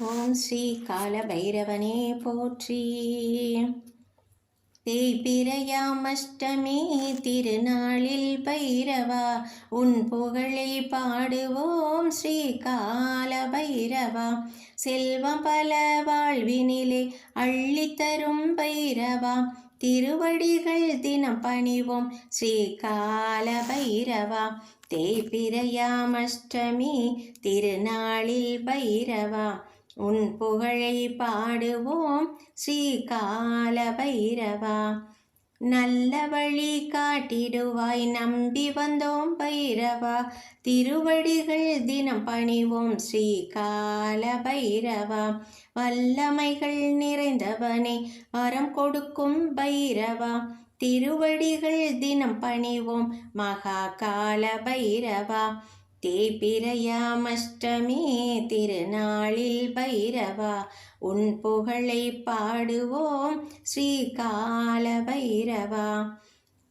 ஓம் ஸ்ரீ கால பைரவனே போற்றி. தேய்பிரையாம் திருநாளில் பைரவா உன் புகழை பாடுவோம் ஸ்ரீ கால பைரவா செல்வம் பல வாழ்வினிலே அள்ளித்தரும் பைரவா. திருவடிகள் தினம் பணிவோம் ஸ்ரீ கால பைரவா தேய்பிரையாமஷ்டமி திருநாளில் பைரவா. உன் புகழை பாடுவோம். ஸ்ரீகால பைரவா நல்ல வழி காட்டிடுவாய். நம்பி வந்தோம் பைரவா திருவடிகள் தினம் பணிவோம். ஸ்ரீகால பைரவா வல்லமைகள் நிறைந்தவனே வரம் கொடுக்கும் பைரவா திருவடிகள் தினம் பணிவோம். மகா கால பைரவா தேய்பிரையாமஷ்டமி திருநாளில் பைரவா உன் புகழை பாடுவோம் ஸ்ரீகால பைரவா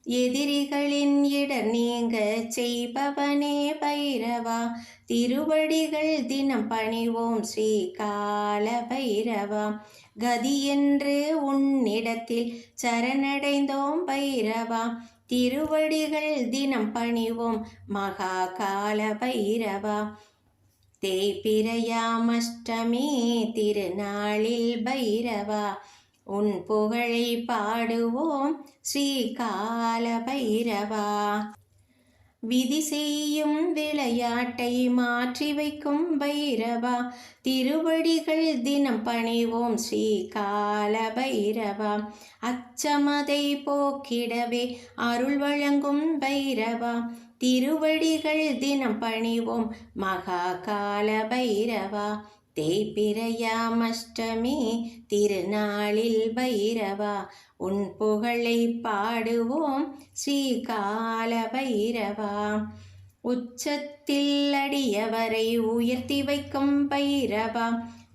எதிரிகளின் இடர் நீங்க செய்பவனே பைரவா திருவடிகள் தினம் பணிவோம் ஸ்ரீகால பைரவா கதி என்று உன்னிடத்தில் சரணடைந்தோம் பைரவா திருவடிகள் தினம் பணிவோம். மகா கால பைரவா தேய்பிரையாமஷ்டமி திருநாளில் பைரவா உன் புகழை பாடுவோம். ஸ்ரீகால பைரவா. விதி செய்யும் விளையாட்டை மாற்றி வைக்கும் பைரவா. திருவடிகள் தினம் பணிவோம் ஸ்ரீ கால பைரவா. அச்சமதை போக்கிடவே அருள் வழங்கும் பைரவா. திருவடிகள் தினம் பணிவோம் மகா கால பைரவா. தேய்பிரையாமஷ்டமி திருநாளில் பைரவா உன் புகழை பாடுவோம் ஸ்ரீகால பைரவா. உச்சத்தில் அடியவரை உயர்த்தி வைக்கும் பைரவா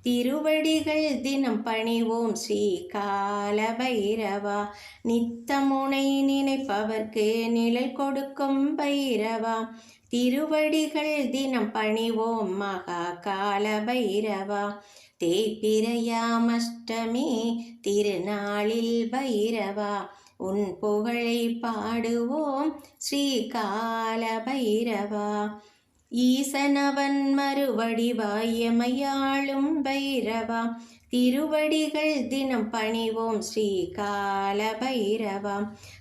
திருவடிகள் தினம் பணிவோம் ஸ்ரீ கால பைரவா நித்தமுனை நினைப்பவர்க்கு நிழல் கொடுக்கும் பைரவா. திருவடிகள் தினம் பணிவோம் மகா கால பைரவா தேய்பிரையாமஷ்டமி திருநாளில் பைரவா. உன் புகழை பாடுவோம் ஸ்ரீ கால பைரவா ஈசனவன் மறுவடிவாயமையாளும் பைரவா. திருவடிகள் தினம் பணிவோம் ஸ்ரீ கால பைரவா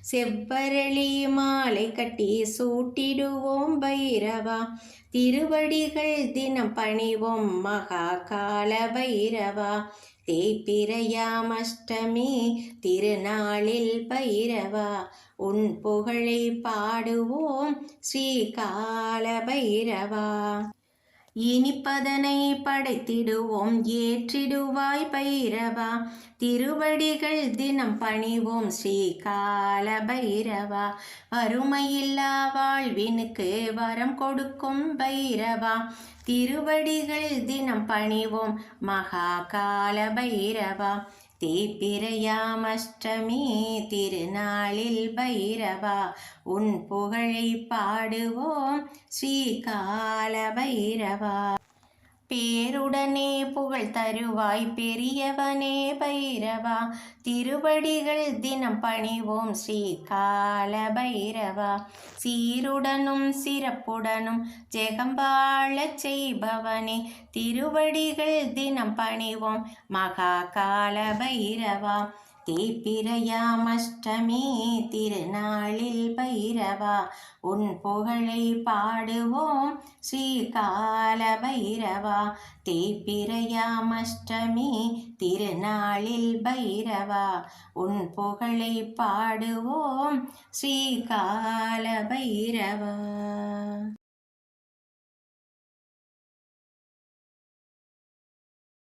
செவ்வரளி மாலை கட்டி சூட்டிடுவோம் பைரவா திருவடிகள் தினம் பணிவோம் மகா கால பைரவா தேய்பிரையாமஷ்டமி திருநாளில் பைரவா உன் புகழை பாடுவோம் ஸ்ரீகால பைரவா இனிப்பதனை படைத்திடுவோம் ஏற்றிடுவாய் பைரவா. திருவடிகள் தினம் பணிவோம் ஸ்ரீகால பைரவா. வறுமையில்லா வாழ்வினுக்கு வரம் கொடுக்கும் பைரவா. திருவடிகள் தினம் பணிவோம் மகாகால பைரவா. தேப்பிரையாமஷ்டமி திருநாளில் பைரவா. உன் புகழை பாடுவோம் ஸ்ரீகால பைரவா பேருடனே புகழ் தருவாய் பெரியவனே பைரவா. திருவடிகள் தினம் பணிவோம் ஸ்ரீ கால பைரவா சீருடனும் சிறப்புடனும் ஜெகம்பாழ செய்பவனே. திருவடிகள் தினம் பணிவோம் மகா கால பைரவா தேய்பிரையாமஷ்டமி திருநாளில் பைரவா. உன் புகழை பாடுவோம் ஸ்ரீகால பைரவா. தேய்பிரையாமஷ்டமி திருநாளில் பைரவா. உன் புகழை பாடுவோம் ஸ்ரீகால பைரவா.